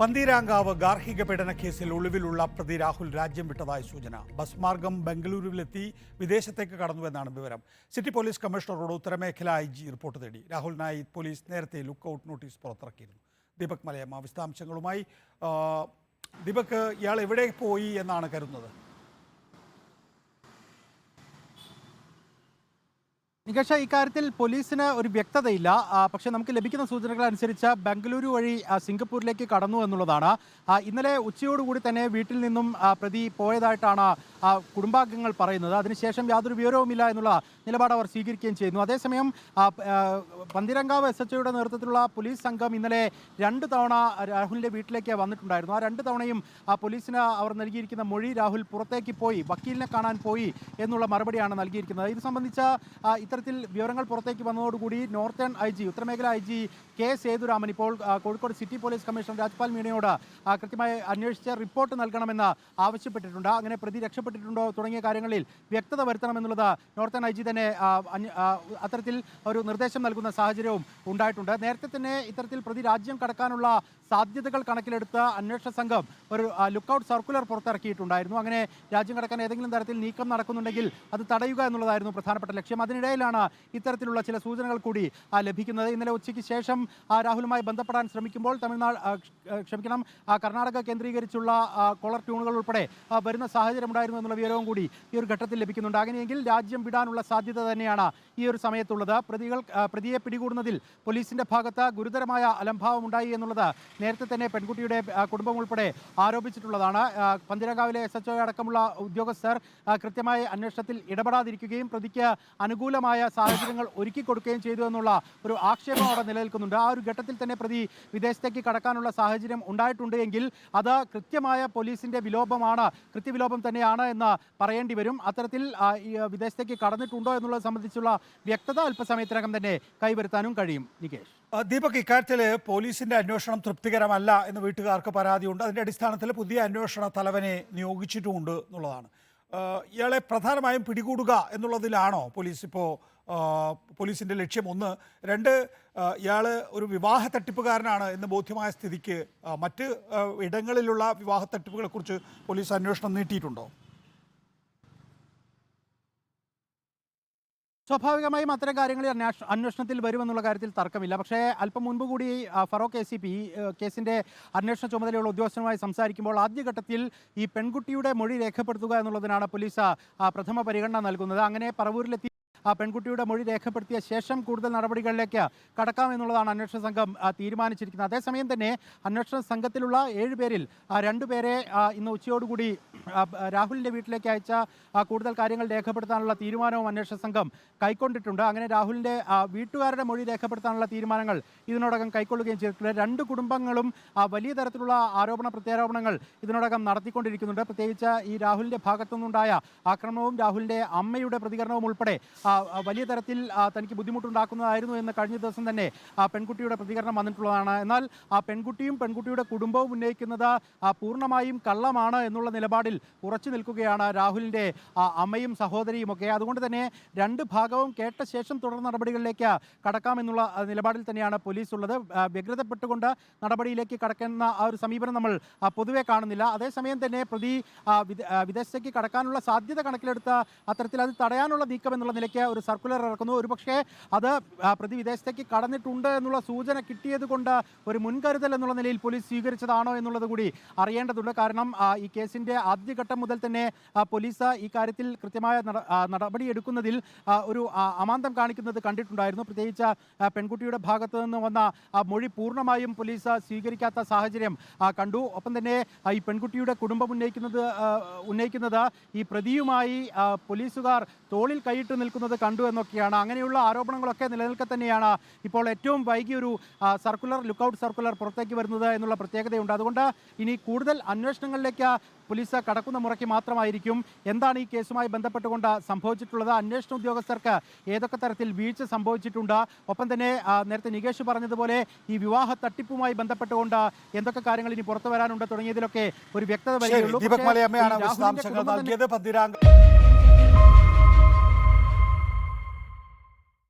പന്തീരാങ്കാവ് ഗാർഹിക പീഡന കേസിൽ ഒളിവിലുള്ള പ്രതി രാഹുൽ രാജ്യം വിട്ടതായി സൂചന. ബസ് മാർഗം ബംഗളൂരുവിലെത്തി വിദേശത്തേക്ക് കടന്നുവെന്നാണ് വിവരം. സിറ്റി പോലീസ് കമ്മീഷണറോട് ഉത്തരമേഖല ഐ ജി റിപ്പോർട്ട് തേടി. രാഹുലിനായി പോലീസ് നേരത്തെ ലുക്ക് ഔട്ട് നോട്ടീസ് പുറത്തിറക്കിയിരുന്നു. ദീപക് മലയമ്മ വിശദാംശങ്ങളുമായി ദീപക് ഇയാൾ എവിടെ പോയി എന്നാണ് കരുതുന്നത്? നികേഷ ഇക്കാര്യത്തിൽ പോലീസിന് ഒരു വ്യക്തതയില്ല. പക്ഷേ നമുക്ക് ലഭിക്കുന്ന സൂചനകൾ അനുസരിച്ച് ബംഗളൂരു വഴി സിംഗപ്പൂരിലേക്ക് കടന്നു എന്നുള്ളതാണ്. ഇന്നലെ ഉച്ചയോടുകൂടി തന്നെ വീട്ടിൽ നിന്നും പ്രതി പോയതായിട്ടാണ് കുടുംബാംഗങ്ങൾ പറയുന്നത്. അതിനുശേഷം യാതൊരു വിവരവുമില്ല എന്നുള്ള നിലപാട് അവർ സ്വീകരിക്കുകയും ചെയ്യുന്നു. അതേസമയം പന്തിരങ്കാവ് എസ് എച്ച് ഒയുടെ നേതൃത്വത്തിലുള്ള പോലീസ് സംഘം ഇന്നലെ രണ്ട് തവണ രാഹുലിന്റെ വീട്ടിലേക്ക് വന്നിട്ടുണ്ടായിരുന്നു. ആ രണ്ട് തവണയും പോലീസിന് അവർ നൽകിയിരിക്കുന്ന മൊഴി രാഹുൽ പുറത്തേക്ക് പോയി വക്കീലിനെ കാണാൻ പോയി എന്നുള്ള മറുപടിയാണ് നൽകിയിരിക്കുന്നത്. ഇത് സംബന്ധിച്ച ആ, ഇത്തരത്തിൽ വിവരങ്ങൾ പുറത്തേക്ക് വന്നതോടുകൂടി നോർത്തേൺ ഐ ജി ഉത്തരമേഖല ഐ ജി കെ സേതുരാമൻ ഇപ്പോൾ Kozhikode city police commissioner Rajpal മീണയോട് കൃത്യമായി അന്വേഷിച്ച് റിപ്പോർട്ട് നൽകണമെന്ന് ആവശ്യപ്പെട്ടിട്ടുണ്ട്. അങ്ങനെ പ്രതി രക്ഷപ്പെട്ടിട്ടുണ്ടോ തുടങ്ങിയ കാര്യങ്ങളിൽ വ്യക്തത വരുത്തണമെന്നുള്ളത് നോർത്തേൺ ഐ ജി തന്നെ അത്തരത്തിൽ ഒരു നിർദ്ദേശം നൽകുന്ന സാഹചര്യവും ഉണ്ടായിട്ടുണ്ട്. നേരത്തെ തന്നെ ഇത്തരത്തിൽ പ്രതി രാജ്യം കടക്കാനുള്ള സാധ്യതകൾ കണക്കിലെടുത്ത് അന്വേഷണ സംഘം ഒരു ലുക്കൌട്ട് സർക്കുലർ പുറത്തിറക്കിയിട്ടുണ്ടായിരുന്നു. അങ്ങനെ രാജ്യം കടക്കാൻ ഏതെങ്കിലും തരത്തിൽ നീക്കം നടക്കുന്നുണ്ടെങ്കിൽ അത് തടയുക എന്നുള്ളതായിരുന്നു പ്രധാനപ്പെട്ട ലക്ഷ്യം. അതിനിടയിലാണ് ഇത്തരത്തിലുള്ള ചില സൂചനകൾ കൂടി ലഭിക്കുന്നത്. ഇന്നലെ ഉച്ചയ്ക്ക് ശേഷം രാഹുലുമായി ബന്ധപ്പെടാൻ ശ്രമിക്കുമ്പോൾ തമിഴ്നാട് ക്ഷമിക്കണം കർണാടക കേന്ദ്രീകരിച്ചുള്ള കോളർ ട്യൂണുകൾ ഉൾപ്പെടെ വരുന്ന സാഹചര്യം ഉണ്ടായിരുന്നു എന്നുള്ള വിവരവും കൂടി ഈ ഒരു ഘട്ടത്തിൽ ലഭിക്കുന്നുണ്ട്. അങ്ങനെയെങ്കിൽ രാജ്യം വിടാനുള്ള സാധ്യത തന്നെയാണ് ഈ ഒരു സമയത്തുള്ളത്. പ്രതികൾ പ്രതിയെ പിടികൂടുന്നതിൽ പോലീസിന്റെ ഭാഗത്ത് ഗുരുതരമായ അലംഭാവം ഉണ്ടായി എന്നുള്ളത് നേരത്തെ തന്നെ പെൺകുട്ടിയുടെ കുടുംബം ഉൾപ്പെടെ ആരോപിച്ചിട്ടുള്ളതാണ്. പന്തിരകാവിലെ എസ് എച്ച് അടക്കമുള്ള ഉദ്യോഗസ്ഥർ കൃത്യമായി അന്വേഷണത്തിൽ ഇടപെടാതിരിക്കുകയും പ്രതിക്ക് അനുകൂലമായ സാഹചര്യങ്ങൾ ഒരുക്കി കൊടുക്കുകയും ചെയ്തു എന്നുള്ള ഒരു ആക്ഷേപം അവിടെ നിലനിൽക്കുന്നുണ്ട്. ആ ഒരു ഘട്ടത്തിൽ തന്നെ പ്രതി വിദേശത്തേക്ക് കടക്കാനുള്ള സാഹചര്യം ഉണ്ടായിട്ടുണ്ട് എങ്കിൽ അത് കൃത്യമായ പോലീസിന്റെ വിലോപമാണ് കൃത്യവിലോപം തന്നെയാണ് എന്ന് പറയേണ്ടി വരും. അത്തരത്തിൽ വിദേശത്തേക്ക് കടന്നിട്ടുണ്ടോ എന്നുള്ളത് സംബന്ധിച്ചുള്ള വ്യക്തത അല്പസമയത്തിനകം തന്നെ കൈവരുത്താനും കഴിയും. നികേഷ്. ദീപക് ഇക്കാര്യത്തിൽ പോലീസിന്റെ അന്വേഷണം തൃപ്തികരമല്ല എന്ന് വീട്ടുകാർക്ക് പരാതിയുണ്ട്. അതിന്റെ അടിസ്ഥാനത്തിൽ പുതിയ അന്വേഷണ തലവനെ നിയോഗിച്ചിട്ടുമുണ്ട് എന്നുള്ളതാണ്. ഇയാളെ പ്രധാനമായും പിടികൂടുക എന്നുള്ളതിലാണോ പോലീസ് ഇപ്പോൾ പോലീസിന്റെ ലക്ഷ്യം? ഒന്ന് രണ്ട് ഇയാൾ ഒരു വിവാഹ തട്ടിപ്പുകാരനാണ് എന്ന് ബോധ്യമായ സ്ഥിതിക്ക് മറ്റ് ഇടങ്ങളിലുള്ള വിവാഹ തട്ടിപ്പുകളെക്കുറിച്ച് പോലീസ് അന്വേഷണം നീട്ടിയിട്ടുണ്ടോ? സ്വാഭാവികമായും അത്തരം കാര്യങ്ങൾ അന്വേഷണത്തിൽ വരുമെന്നുള്ള കാര്യത്തിൽ തർക്കമില്ല. പക്ഷേ അല്പം മുൻപ് കൂടി ഫറോക്ക് എ സി പി കേസിന്റെ അന്വേഷണ ചുമതലയുള്ള ഉദ്യോഗസ്ഥനുമായി സംസാരിക്കുമ്പോൾ ആദ്യഘട്ടത്തിൽ ഈ പെൺകുട്ടിയുടെ മൊഴി രേഖപ്പെടുത്തുക എന്നുള്ളതിനാണ് പോലീസ് പ്രഥമ പരിഗണന നൽകുന്നത്. അങ്ങനെ പറവൂരിലെത്തി ആ പെൺകുട്ടിയുടെ മൊഴി രേഖപ്പെടുത്തിയ ശേഷം കൂടുതൽ നടപടികളിലേക്ക് കടക്കാം എന്നുള്ളതാണ് അന്വേഷണ സംഘം തീരുമാനിച്ചിരിക്കുന്നത്. അതേസമയം തന്നെ അന്വേഷണ സംഘത്തിലുള്ള ഏഴുപേരിൽ രണ്ടുപേരെ ഇന്ന് ഉച്ചയോടുകൂടി രാഹുലിന്റെ വീട്ടിലേക്ക് അയച്ച കൂടുതൽ കാര്യങ്ങൾ രേഖപ്പെടുത്താനുള്ള തീരുമാനവും അന്വേഷണ സംഘം കൈക്കൊണ്ടിട്ടുണ്ട്. അങ്ങനെ രാഹുലിന്റെ വീട്ടുകാരുടെ മൊഴി രേഖപ്പെടുത്താനുള്ള തീരുമാനങ്ങൾ ഇതിനോടകം കൈക്കൊള്ളുകയും ചെയ്തിട്ടുണ്ട്. രണ്ട് കുടുംബങ്ങളും വലിയ തരത്തിലുള്ള ആരോപണ പ്രത്യാരോപണങ്ങൾ ഇതിനോടകം നടത്തിക്കൊണ്ടിരിക്കുന്നുണ്ട്. പ്രത്യേകിച്ച് ഈ രാഹുലിന്റെ ഭാഗത്തുനിന്നുണ്ടായ ആക്രമണവും രാഹുലിന്റെ അമ്മയുടെ പ്രതികരണവും ഉൾപ്പെടെ വലിയ തരത്തിൽ തനിക്ക് ബുദ്ധിമുട്ടുണ്ടാക്കുന്നതായിരുന്നു എന്ന് കഴിഞ്ഞ ദിവസം തന്നെ പെൺകുട്ടിയുടെ പ്രതികരണം വന്നിട്ടുള്ളതാണ്. എന്നാൽ ആ പെൺകുട്ടിയും പെൺകുട്ടിയുടെ കുടുംബവും ഉന്നയിക്കുന്നത് പൂർണമായും കള്ളമാണ് എന്നുള്ള നിലപാടിൽ ഉറച്ചു നിൽക്കുകയാണ് രാഹുലിന്റെ അമ്മയും സഹോദരിയും ഒക്കെ അതുകൊണ്ട് തന്നെ രണ്ട് ഭാഗവും കേട്ട ശേഷം തുടർ നടപടികളിലേക്ക് കടക്കാമെന്നുള്ള നിലപാടിൽ തന്നെയാണ് പോലീസ് ഉള്ളത് വ്യഗ്രതപ്പെട്ടുകൊണ്ട് നടപടിയിലേക്ക് കടക്കുന്ന ആ ഒരു സമീപനം നമ്മൾ പൊതുവെ കാണുന്നില്ല. അതേസമയം തന്നെ പ്രതി വിദേശത്തേക്ക് കടക്കാനുള്ള സാധ്യത കണക്കിലെടുത്ത അത്തരത്തിൽ അത് തടയാനുള്ള നീക്കം എന്നുള്ള നിലയ്ക്ക് ഒരു സർക്കുലർ ഇറക്കുന്നു. ഒരു പക്ഷേ അത് പ്രതി വിദേശത്തേക്ക് കടന്നിട്ടുണ്ട് എന്നുള്ള സൂചന കിട്ടിയത് കൊണ്ട് ഒരു മുൻകരുതൽ എന്നുള്ള നിലയിൽ പോലീസ് സ്വീകരിച്ചതാണോ എന്നുള്ളത് കൂടി അറിയേണ്ടതുണ്ട്. കാരണം ഈ കേസിന്റെ ആദ്യഘട്ടം മുതൽ തന്നെ പോലീസ് ഈ കാര്യത്തിൽ കൃത്യമായ നടപടി എടുക്കുന്നതിൽ ഒരു അമാന്തം കാണിക്കുന്നത് കണ്ടിട്ടുണ്ടായിരുന്നു. പ്രത്യേകിച്ച് പെൺകുട്ടിയുടെ ഭാഗത്ത് നിന്ന് വന്ന മൊഴി പൂർണമായും പോലീസ് സ്വീകരിക്കാത്ത സാഹചര്യം കണ്ടു. ഒപ്പം തന്നെ ഈ പെൺകുട്ടിയുടെ കുടുംബം ഉന്നയിക്കുന്നത് ഉന്നയിക്കുന്നത് ഈ പ്രതിയുമായി പോലീസുകാർ തോളിൽ കൈയിട്ട് നിൽക്കുന്നത് കണ്ടു എന്നൊക്കെയാണ്. അങ്ങനെയുള്ള ആരോപണങ്ങളൊക്കെ നിലനിൽക്കെ തന്നെയാണ് ഇപ്പോൾ ഏറ്റവും വൈകി ഒരു സർക്കുലർ ലുക്കൌട്ട് സർക്കുലർ പുറത്തേക്ക് വരുന്നത് എന്നുള്ള പ്രത്യേകതയുണ്ട്. അതുകൊണ്ട് ഇനി കൂടുതൽ അന്വേഷണങ്ങളിലേക്ക് പോലീസ് കടക്കുന്ന മുറയ്ക്ക് മാത്രമായിരിക്കും എന്താണ് ഈ കേസുമായി ബന്ധപ്പെട്ടുകൊണ്ട് സംഭവിച്ചിട്ടുള്ളത്. അന്വേഷണ ഉദ്യോഗസ്ഥർക്ക് ഏതൊക്കെ തരത്തിൽ വീഴ്ച സംഭവിച്ചിട്ടുണ്ട്. ഒപ്പം തന്നെ നേരത്തെ നികേഷ് പറഞ്ഞതുപോലെ ഈ വിവാഹ തട്ടിപ്പുമായി ബന്ധപ്പെട്ടുകൊണ്ട് എന്തൊക്കെ കാര്യങ്ങൾ ഇനി പുറത്തു വരാനുണ്ട് തുടങ്ങിയതിലൊക്കെ ഒരു വ്യക്തത വരികയുള്ളൂ.